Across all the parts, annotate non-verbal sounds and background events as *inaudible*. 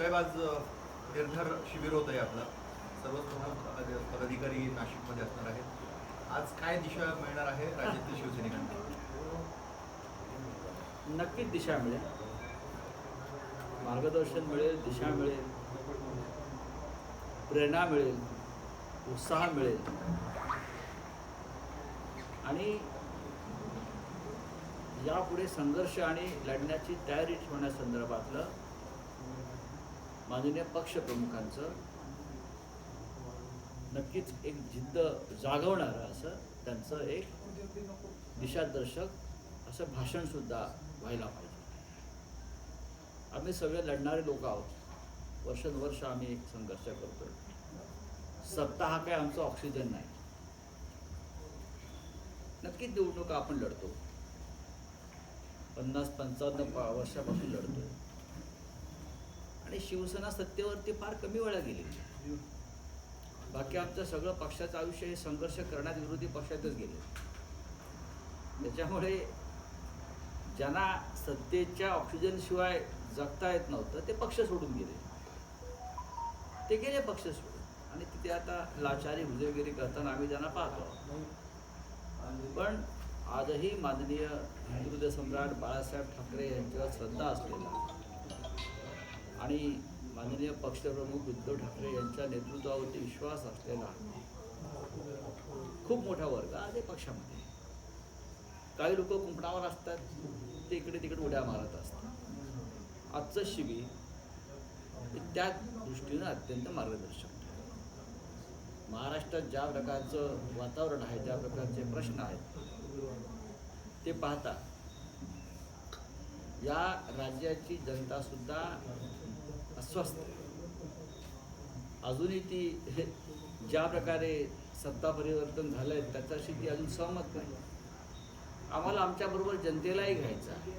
साहेब आज निर्धार शिबिर होत आहे आपलं. सर्वच प्रमुख पदाधिकारी नाशिकमध्ये असणार आहेत. आज काय दिशा मिळणार आहे राज्यातील शिवसैनिकांना? नक्कीच दिशा मिळेल. मार्गदर्शन मिळेल दिशा मिळेल. प्रेरणा मिळेल उत्साह मिळेल. आणि यापुढे संघर्ष आणि लढण्याची तयारी ठेवण्यासंदर्भातलं माननीय पक्षप्रमुखांचं नक्कीच एक जिद्द जागवणारं असं त्यांचं एक दिशादर्शक असं भाषणसुद्धा व्हायला पाहिजे. आम्ही सगळे लढणारे लोक आहोत. वर्षानुवर्ष आम्ही एक संघर्ष करतो सत्ता हा काय आमचा ऑक्सिजन नाही. नक्कीच निवडणुका आपण लढतो. पन्नास पंचावन्न वर्षापासून लढतोय. आणि शिवसेना सत्तेवरती फार कमी वेळा गेली. बाकी आमचं सगळं पक्षाचं आयुष्य हे संघर्ष करण्यात विरोधी पक्षातच गेले. त्याच्यामुळे ज्यांना सत्तेच्या ऑक्सिजनशिवाय जगता येत नव्हतं ते पक्ष सोडून गेले. ते गेले पक्ष सोडून. आणि तिथे आता लाचारी हुजेगिरी करताना आम्ही त्यांना पाहतो. पण आजही माननीय हिंदुहृदय सम्राट बाळासाहेब ठाकरे यांच्यावर श्रद्धा असलेला आणि माननीय पक्षप्रमुख उद्धव ठाकरे यांच्या नेतृत्वावरती विश्वास असलेला खूप मोठा वर्ग आज आहे पक्षामध्ये. काही लोक कुंपणावर असतात ते इकडे तिकडे उड्या मारत असतात. आजचं शिबिर हे त्या दृष्टीनं अत्यंत मार्गदर्शक महाराष्ट्रात ज्या प्रकारचं वातावरण आहे ज्या प्रकारचे प्रश्न आहेत ते पाहता या राज्याची जनतासुद्धा अस्वस्थ अजूनही ती हे ज्या प्रकारे सत्ता परिवर्तन झालंय त्याच्याशी ती अजून सहमत नाही. आम्हाला आमच्याबरोबर जनतेलाही घ्यायचं आहे.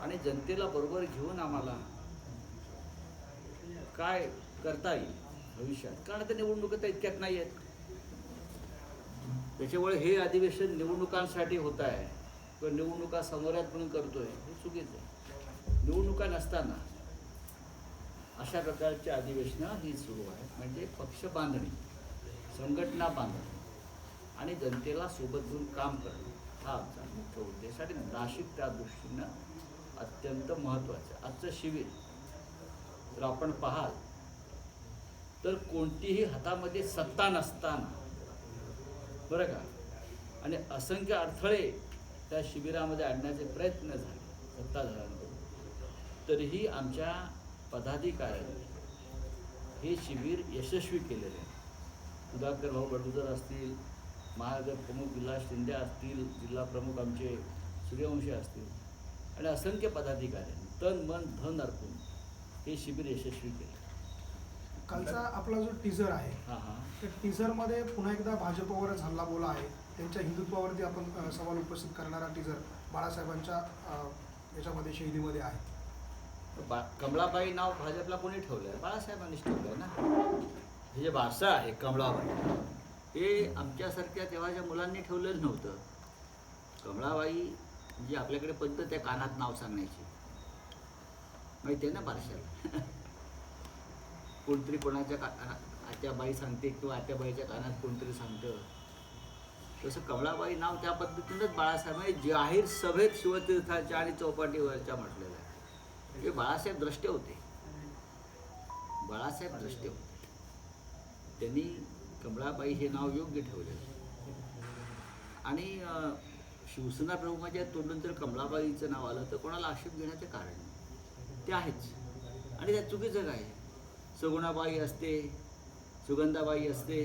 आणि जनतेला बरोबर घेऊन आम्हाला काय करता येईल भविष्यात? कारण आता निवडणुका तर इतक्यात नाही आहेत. त्याच्यामुळे हे अधिवेशन निवडणुकांसाठी होत आहे. किंवा निवडणुका समोरात म्हणून करतोय हे चुकीचं आहे. निवडणुका नसताना अशा प्रकारची अधिवेशनं ही सुरू आहेत. म्हणजे पक्ष बांधणी संघटना बांधणी आणि जनतेला सोबत घेऊन काम करणं हा आमचा मुख्य उद्देश आणि नाशिक त्या दृष्टीनं अत्यंत महत्त्वाचं आजचं शिबिर जर आपण पाहाल तर कोणतीही हातामध्ये सत्ता नसताना बरं का? आणि असंख्य अडथळे त्या शिबिरामध्ये आणण्याचे प्रयत्न झाले सत्ताधाऱ्यांकडून. तरीही आमच्या पदाधिकाऱ्यांनी हे शिबिर यशस्वी केलेले आहे. सुधाकर भाऊ बडगुजर असतील महानगर प्रमुख विलास शिंदे असतील जिल्हा प्रमुख आमचे सूर्यवंशी असतील आणि असंख्य पदाधिकाऱ्यांनी तन मन धन अर्पून हे शिबिर यशस्वी केले. कालचा आपला जो टीझर आहे हां हां. त्या टीझरमध्ये पुन्हा एकदा भाजपवरच हल्ला बोला आहे. त्यांच्या हिंदुत्वावरती आपण सवाल उपस्थित करणारा टीझर बाळासाहेबांच्या याच्यामध्ये शैलीमध्ये आहे. बा कमळाबाई नाव भाजपला कोणी ठेवलं आहे बाळासाहेबांनीच ठेवलं आहे ना? हे जे भाषा आहे कमळाबाई हे आमच्यासारख्या तेव्हाच्या मुलांनी ठेवलेलं नव्हतं कमळाबाई जी आपल्याकडे पद्धत आहे कानात नाव सांगण्याची माहिती आहे ना बारशाला? *laughs* कोणतरी कोणाच्या का आत्याबाई सांगते किंवा आत्याबाईच्या कानात कोणतरी सांगतं. तसं कमळाबाई नाव त्या पद्धतीनंच बाळासाहेब म्हणजे जाहीर सभेत शिवतीर्थाच्या आणि चौपाटीवरच्या म्हटलेलं आहे. हे बाळासाहेब द्रष्टे होते. बाळासाहेब द्रष्टे होते. त्यांनी कमळाबाई हे नाव योग्य ठेवलेलं आणि शिवसेना प्रमुखाच्या तोंडून जर कमळाबाईचं नाव आलं तर कोणाला आक्षेप घेण्याचं कारण ते आहेच. आणि त्या चुकीचं काय सगुणाबाई असते सुगंधाबाई असते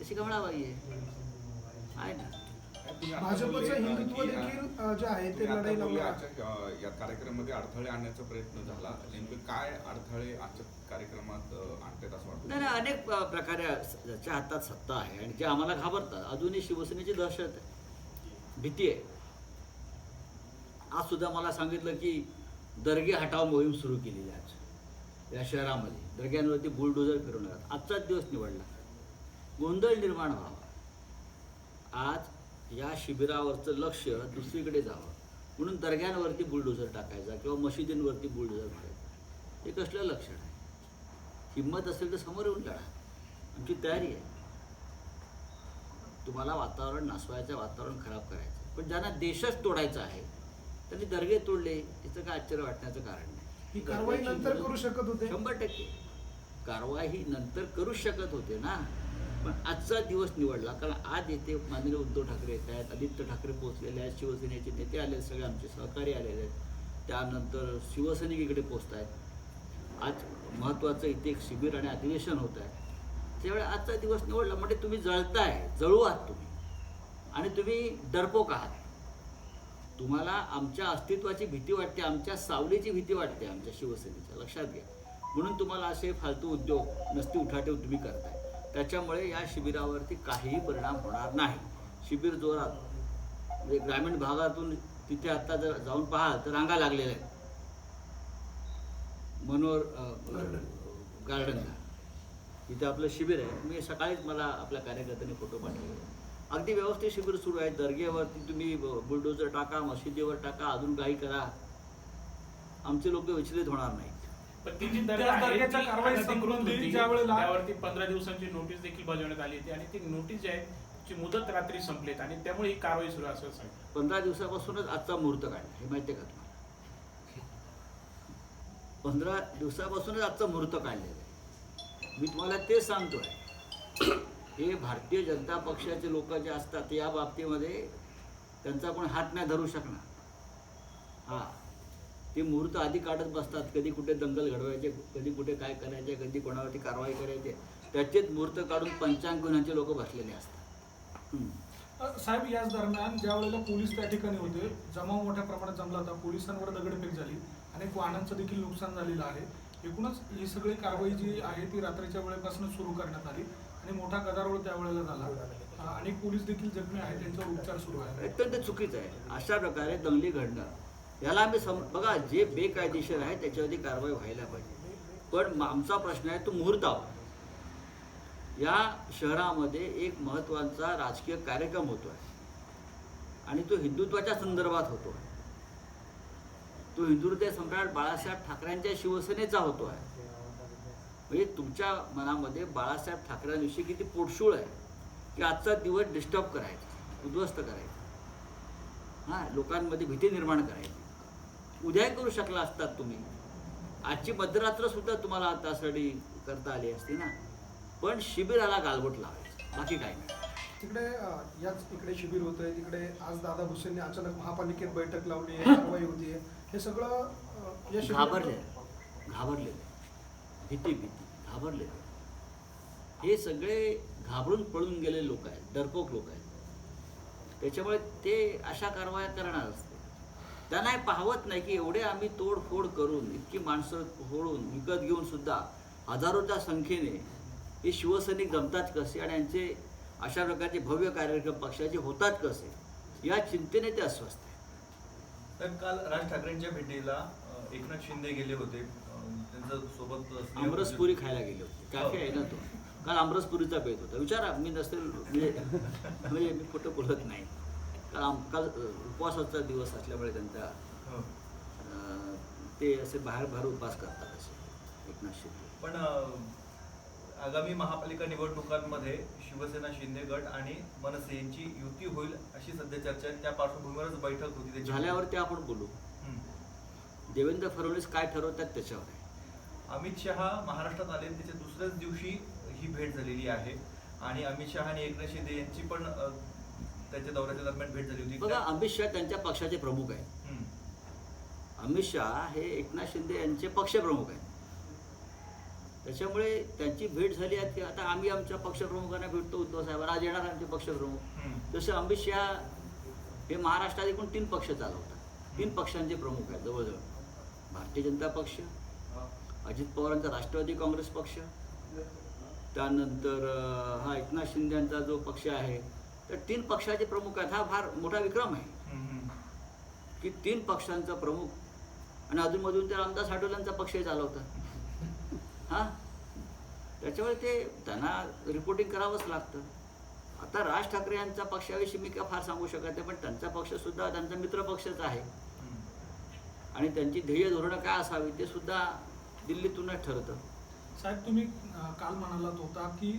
तशी कमळाबाई आहे. आहे ना? भाजपचं हिंदुत्व देखील जे आहे ते लढाई या कार्यक्रमामध्ये अडथळे आणण्याचा प्रयत्न झाला. नेमकं काय अडथळे आजच्या कार्यक्रमात अ, आणतात असं वाटतं? नाही अनेक प्रकारे ज्याच्या हातात सत्ता आहे आणि जे आम्हाला घाबरतात. अजूनही शिवसेनेची दहशत आहे. भीती आहे. आज सुद्धा मला सांगितलं की दर्गे हटाव मोहीम सुरू केलेली आहे आज. या शहरामध्ये. दर्ग्यांवरती बुलडोजर फिरवणार आजचाच दिवस निवडला. गोंधळ निर्माण व्हावा. आज या शिबिरावरचं लक्ष दुसरीकडे जावं. म्हणून दर्ग्यांवरती बुलडोजर टाकायचा किंवा मशिदींवरती बुलडोजर मारायचा. हे कसलं लक्षण आहे? हिंमत असेल तर समोर येऊन लढा. आमची तयारी आहे. तुम्हाला वातावरण नासवायचं वातावरण खराब करायचं. पण ज्यांना देशच तोडायचा आहे त्यांनी दर्गे तोडले याचं काय आश्चर्य वाटण्याचं कारण नाही. ही कारवाई नंतर करू शकत होते? शंभर टक्के. कारवाई ही नंतर करूच शकत होते ना. पण आजचा दिवस निवडला कारण आज येथे माननीय उद्धव ठाकरे येत आहेत आदित्य ठाकरे पोहोचलेले आहेत शिवसेनेचे नेते आले आहेत, सगळे आमचे सहकारी आलेले आहेत. त्यानंतर शिवसैनिक इकडे पोचत आहेत आज महत्त्वाचं इथे एक शिबिर आणि अधिवेशन होत आहे. त्यावेळी आजचा दिवस निवडला म्हणजे तुम्ही जळताय जळू आहात तुम्ही. आणि तुम्ही डरपोक आहात. तुम्हाला आमच्या अस्तित्वाची भीती वाटते आमच्या सावलीची भीती वाटते आमच्या शिवसेनेच्या. लक्षात घ्या. म्हणून तुम्हाला असे फालतू उद्योग नसती उठाठेव तुम्ही करताय. त्याच्यामुळे या शिबिरावरती काहीही परिणाम होणार नाही. शिबिर जोरात म्हणजे ग्रामीण भागातून तिथे आता जर जाऊन पाहाल तर रांगा लागलेल्या आहेत. मनोहर गार्डनला. तिथे आपलं शिबिर आहे. मी सकाळीच मला आपल्या कार्यकर्त्यांनी फोटो पाठवले. अगदी व्यवस्थित शिबिर सुरू आहे दर्गेवरती तुम्ही बुलडोजर टाका मशिदीवर टाका अजून काही करा. आमचे लोक विचलित होणार नाहीत. पण कारवाई त्यावरती पंधरा दिवसांची नोटीस देखील बजावण्यात आली होती आणि ती नोटीस जी आहे ची मुदत रात्री संपलीत आणि त्यामुळे ही कारवाई सुरू असं सांगितलं पंधरा दिवसापासूनच आजचा मुहूर्त काढला हे माहिती आहे का तुम्हाला? पंधरा दिवसापासूनच आजचा मुहूर्त काढलेला आहे. मी तुम्हाला तेच सांगतोय. हे भारतीय जनता पक्षाचे लोक जे असतात या बाबतीमध्ये त्यांचा कोण हात नाही धरू शकणार. हां. ते मुहूर्त आधी काढत बसतात कधी कुठे दंगल घडवायचे कधी कुठे काय करायचे कधी कोणावरती कारवाई करायची. त्याचेच मुहूर्त काढून पंचांग घेऊन ह्यांचे लोक बसलेले असतात. साहेब याच दरम्यान ज्या वेळेला पोलीस त्या ठिकाणी होते जमाव मोठ्या प्रमाणात जमला होता. पोलिसांवर दगडफेक झाली. अनेक वाहनांचं देखील नुकसान झालेलं आहे. एकूणच ही सगळी कारवाई जी आहे ती रात्रीच्या वेळेपासून सुरू करण्यात आली आणि मोठा गदारोळ त्यावेळेला झाला. अनेक पोलीस देखील जखमी आहेत त्यांच्यावर उपचार सुरू आहे अत्यंत चुकीचं आहे. अशा प्रकारे दंगली घडणं याला आम्ही सम बघा जे बेकायदेशीर आहे त्याच्यावरती कारवाई व्हायला पाहिजे. पण आमचा प्रश्न आहे तो मुहूर्तावर या शहरामध्ये एक महत्त्वाचा राजकीय कार्यक्रम होतो आहे आणि तो हिंदुत्वाच्या संदर्भात होतो आहे तो हिंदुत्व सम्राट बाळासाहेब ठाकरेंच्या शिवसेनेचा होतो आहे म्हणजे तुमच्या मनामध्ये बाळासाहेब ठाकरेंविषयी किती पोटशूळ आहे की आजचा दिवस डिस्टर्ब करायचा उद्ध्वस्त करायचा. हां लोकांमध्ये भीती निर्माण करायची. उद्याही करू शकला असतात तुम्ही. आजची मध्यरात्र सुद्धा तुम्हाला त्यासाठी करता आली असती ना. पण शिबिराला गालबोट लावायचं. बाकी काही नाही. तिकडे याच इकडे शिबिर होतंय. तिकडे आज दादा भुसेंनी अचानक महापालिकेत बैठक लावली आहे कारवाई होतीये हे सगळं या घाबरले. घाबरले. भीती भीती. घाबरले. हे सगळे घाबरून पळून गेलेले लोक आहेत. डरपोक लोक आहेत. त्याच्यामुळे ते अशा कारवाया करणार असते त्यांना हे पाहवत नाही की एवढे आम्ही तोडफोड करून इतकी माणसं फोडून विकत घेऊन सुद्धा हजारोच्या संख्येने हे शिवसैनिक जमतात कसे आणि यांचे अशा प्रकारचे भव्य कार्यक्रम पक्षाचे होतात कसे? या चिंतेने ते अस्वस्थ आहेत. तर काल राज ठाकरेंच्या भेटीला एकनाथ शिंदे गेले होते. अं, त्यांचं सोबत आमरसपुरी खायला गेले होते. कॅफे आहे ना तो. काल आमरसपुरीचा बेत होता. विचारा मी नसेल म्हणजे म्हणजे मी खोटं बोलत नाही. काल आम काल अ, उपवासाचा दिवस असल्यामुळे त्यांचा हो. ते असे बाहेर बाहेर उपवास करतात असे एकनाथ शिंदे. पण आगामी महापालिका निवडणुकांमध्ये शिवसेना शिंदे गट आणि मनसे यांची युती होईल अशी सध्या चर्चा आहे. त्या पार्श्वभूमीवरच बैठक होती त्याची. झाल्यावरती आपण बोलू. देवेंद्र फडणवीस काय ठरवतात त्याच्यावर? आहे अमित शहा महाराष्ट्रात आले त्याच्या दुसऱ्याच दिवशी ही भेट झालेली आहे. आणि अमित शहा आणि एकनाथ शिंदे यांची पण त्याच्या दौऱ्याच्या दरम्यान भेट झाली होती. बघा अमित शहा त्यांच्या पक्षाचे प्रमुख आहेत. हम्म. अमित शहा हे एकनाथ शिंदे यांचे पक्षप्रमुख आहेत. त्याच्यामुळे त्यांची भेट झाली आहे. की आता आम्ही आमच्या पक्षप्रमुखांना भेटतो उद्धव साहेबांना आज येणार आमचे पक्षप्रमुख. जसं अमित शहा हे महाराष्ट्रात एकूण तीन पक्ष चालवतात. तीन पक्षांचे प्रमुख आहेत जवळजवळ. भारतीय जनता पक्ष अजित पवारांचा राष्ट्रवादी काँग्रेस पक्ष त्यानंतर हा एकनाथ शिंदे यांचा जो पक्ष आहे तर तीन पक्षाचे प्रमुख आहेत. हा फार मोठा विक्रम आहे. की तीन पक्षांचा प्रमुख आणि अजूनमधून ते रामदास आठवल्यांचा पक्षही चालवतात. हां? त्याच्यामुळे ते त्यांना रिपोर्टिंग करावंच लागतं. आता राज ठाकरे यांचा पक्षाविषयी मी काय फार सांगू शकत नाही पण त्यांचा पक्षसुद्धा त्यांचा मित्र पक्षच आहे. आणि त्यांची ध्येय धोरणं काय असावी ते सुद्धा दिल्लीतूनच ठरतं. साहेब तुम्ही काल म्हणालात होता की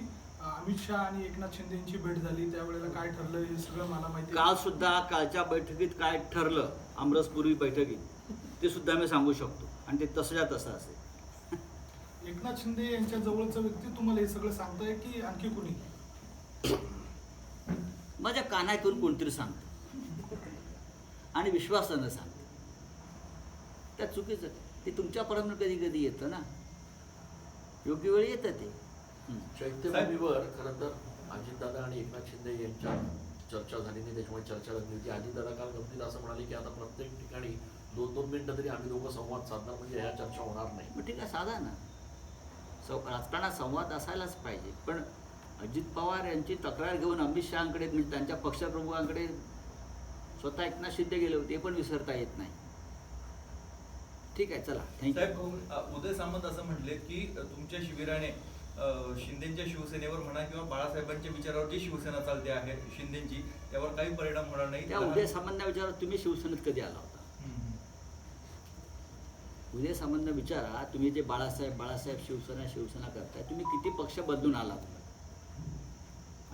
अमित शहा आणि एकनाथ शिंदे यांची भेट झाली. त्यावेळेला काय ठरलं हे सगळं मला माहिती आहे. काल सुद्धा कालच्या बैठकीत काय ठरलं आमरसपूर्वी बैठकीत ते सुद्धा मी सांगू शकतो. आणि ते तसंच्या तसं असेल. *laughs* एकनाथ शिंदे यांच्या जवळचा व्यक्ती तुम्हाला हे सगळं सांगताय की आणखी कुणी? माझ्या कानातून कोणतरी सांगतं. आणि विश्वासानं सांगतं. त्या चुकीचं ते तुमच्यापर्यंत कधी कधी येतं ना? योग्य वेळी येतं ते. चैत्यभूमीवर खरं तर अजितदादा आणि एकनाथ शिंदे यांच्या चर्चा झाली. नाही त्याच्यामुळे चर्चा लागली होती अजितदादा काल गमतीत असं म्हणाले की आता प्रत्येक ठिकाणी दोन दोन मिनिटं तरी आम्ही दोघं संवाद साधणार म्हणजे ह्या चर्चा होणार नाही. मग ठीक आहे साधा ना. सौ राजकारणात संवाद असायलाच पाहिजे. पण अजित पवार यांची तक्रार घेऊन अमित शहाकडे म्हणजे त्यांच्या पक्षप्रमुखांकडे स्वतः एकनाथ शिंदे गेले होते ते पण विसरता येत नाही. ठीक आहे चला. थँक्यू उदय सामंत असं म्हटले की तुमच्या शिबिराने शिंदेच्या शिवसेनेवर म्हणा किंवा बाळासाहेबांच्या विचारावर जी शिवसेना चालते आहे शिंदेची त्यावर काही परिणाम होणार नाही. त्या उदय सामंत विचारा तुम्ही शिवसेनेत कधी आला होता. उदय सामंत विचारा तुम्ही जे बाळासाहेब बाळासाहेब शिवसेना शिवसेना करताय तुम्ही किती पक्ष बदलून आलात?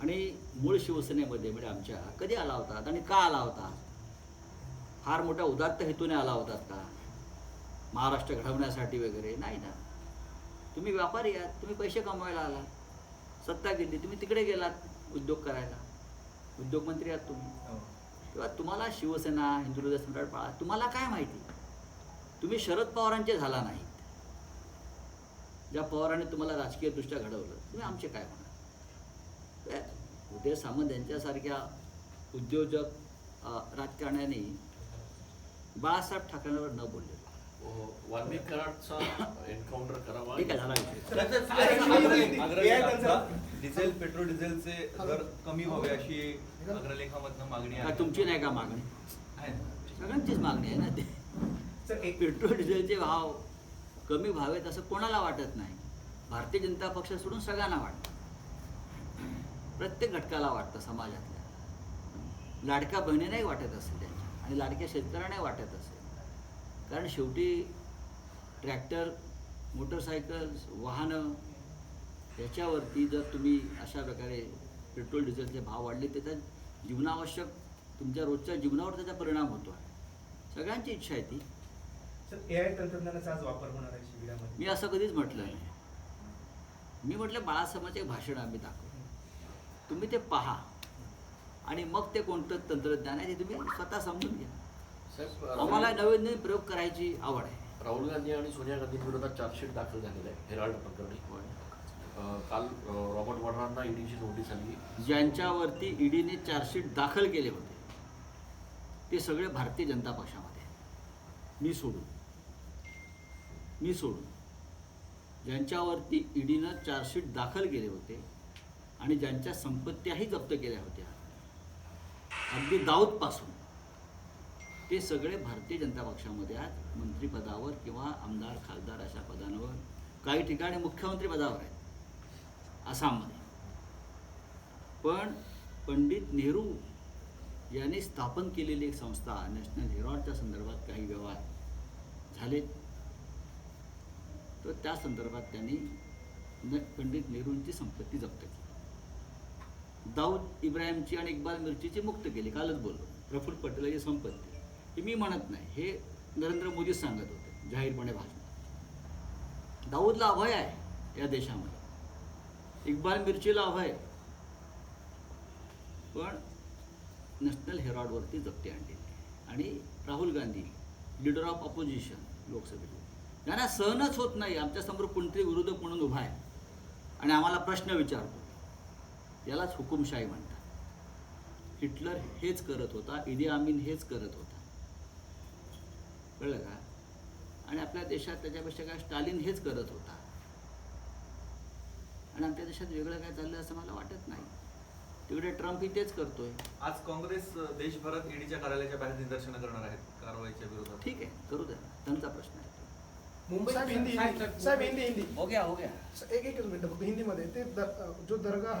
आणि मूळ शिवसेनेमध्ये म्हणजे आमच्या कधी आला होतात आणि का आला होता? फार मोठ्या उदात्त हेतूने आला होतात का? महाराष्ट्र घडवण्यासाठी वगैरे? नाही ना. तुम्ही व्यापारी आहात तुम्ही पैसे कमवायला आला सत्ता गेली तुम्ही तिकडे गेलात उद्योग करायला. उद्योगमंत्री आहात तुम्ही. हो. तेव्हा तुम्हाला शिवसेना हिंदू हृदय सम्राट बाळा तुम्हाला काय माहिती? तुम्ही शरद पवारांचे झाला नाहीत ज्या पवारांनी तुम्हाला राजकीयदृष्ट्या घडवलं तुम्ही आमचे काय तर उदय सामंत यांच्यासारख्या उद्योजक राजकारण्याने बाळासाहेब ठाकरेंवर न बोलले. अं, वाल्मिक कराडचा एन्काउंटर करावा ठीक आहे झाला विषय डिझेल पेट्रोल डिझेलचे दर कमी व्हावे अशी अग्रलेखामधनं मागणी का आहे तुमची नाही का मागणी आहे ना? सगळ्यांचीच मागणी आहे ना ते सर, एक पेट्रोल डिझेलचे भाव कमी व्हावेत असं कोणाला वाटत नाही भारतीय जनता पक्ष सोडून सगळ्यांना वाटतं प्रत्येक घटकाला वाटतं समाजातल्या लाडक्या बहिणींनाही वाटत असेल त्यांच्या आणि लाडक्या शेतकऱ्यांनाही वाटत असेल कारण शेवटी ट्रॅक्टर मोटरसायकल्स वाहनं याच्यावरती जर तुम्ही अशा प्रकारे पेट्रोल डिझेलचे भाव वाढले त्याचा जीवनावश्यक तुमच्या रोजच्या जीवनावर त्याचा परिणाम होतो. आहे सगळ्यांची इच्छा आहे ती. सर ए आय तंत्रज्ञानाचा आज वापर होणार आहे शिबिरामध्ये. मी असं कधीच म्हटलं नाही. मी म्हटलं बाळासाहेबांचे भाषण आम्ही दाखवू. तुम्ही ते पहा. आणि मग ते कोणतं तंत्रज्ञान आहे ते तुम्ही स्वतः समजून घ्या. आम्हाला नवीन नवीन प्रयोग करायची आवड आहे. राहुल गांधी आणि सोनिया गांधींविरोधात चार्जशीट दाखल झालेला आहे हेराल्ड प्रकरणी. काल रॉबर्ट वड्रांना ईडीची नोटीस आली. ज्यांच्यावरती ईडीने चार्जशीट दाखल केले होते ते सगळे भारतीय जनता पक्षामध्ये. मी सोडून. मी सोडून. ज्यांच्यावरती ईडीनं चार्जशीट दाखल केले होते आणि ज्यांच्या संपत्त्याही जप्त केल्या होत्या अगदी दाऊदपासून ते सगळे भारतीय जनता पक्षामध्ये आहेत. मंत्रिपदावर किंवा आमदार खासदार अशा पदांवर. काही ठिकाणी मुख्यमंत्री पदावर आहेत. आसाममध्ये. पण पंडित नेहरू यांनी स्थापन केलेली एक संस्था नॅशनल हेरॉडच्या संदर्भात काही व्यवहार झाले तर त्या संदर्भात त्यांनी न पंडित नेहरूंची संपत्ती जप्त केली. दाऊद इब्राहिमची आणि इक्बाल मिर्चीची मुक्त केली. कालच बोललो. प्रफुल्ल पटेलाची संपत्ती. हे मी म्हणत नाही. हे नरेंद्र मोदीच सांगत होते जाहीरपणे भाषणात दाऊदला अभय आहे या देशामध्ये. इक्बाल मिरचीला अभय पण नॅशनल हेरॉडवरती जप्ती आणली आणि Rahul Gandhi leader of opposition लोकसभेत. यांना सहनच होत नाही. आमच्यासमोर कोणतरी विरोधक म्हणून उभा आहे. आणि आम्हाला प्रश्न विचारतो. यालाच हुकुमशाही म्हणतात. हिटलर हेच करत होता इदी आमीन हेच करत होता. कळलं का? आणि आपल्या देशात त्याच्यापेक्षा काय स्टालिन हेच करत होता. आणि आमच्या देशात वेगळं काय चाललं असं मला वाटत नाही. तिकडे ट्रम्प ही तेच करतोय. आज काँग्रेस देशभरात ईडीच्या कार्यालयाच्या बाहेर निदर्शनं करणार आहेत कारवाईच्या विरोधात. ठीक आहे करू द्या. त्यांचा प्रश्न आहे. मुंबईत साहेब, हिंदी साहेब, हिंदी. हिंदी हो गया हो गया. एक एकच मिनिट फक्त हिंदीमध्ये ते जो दर्गा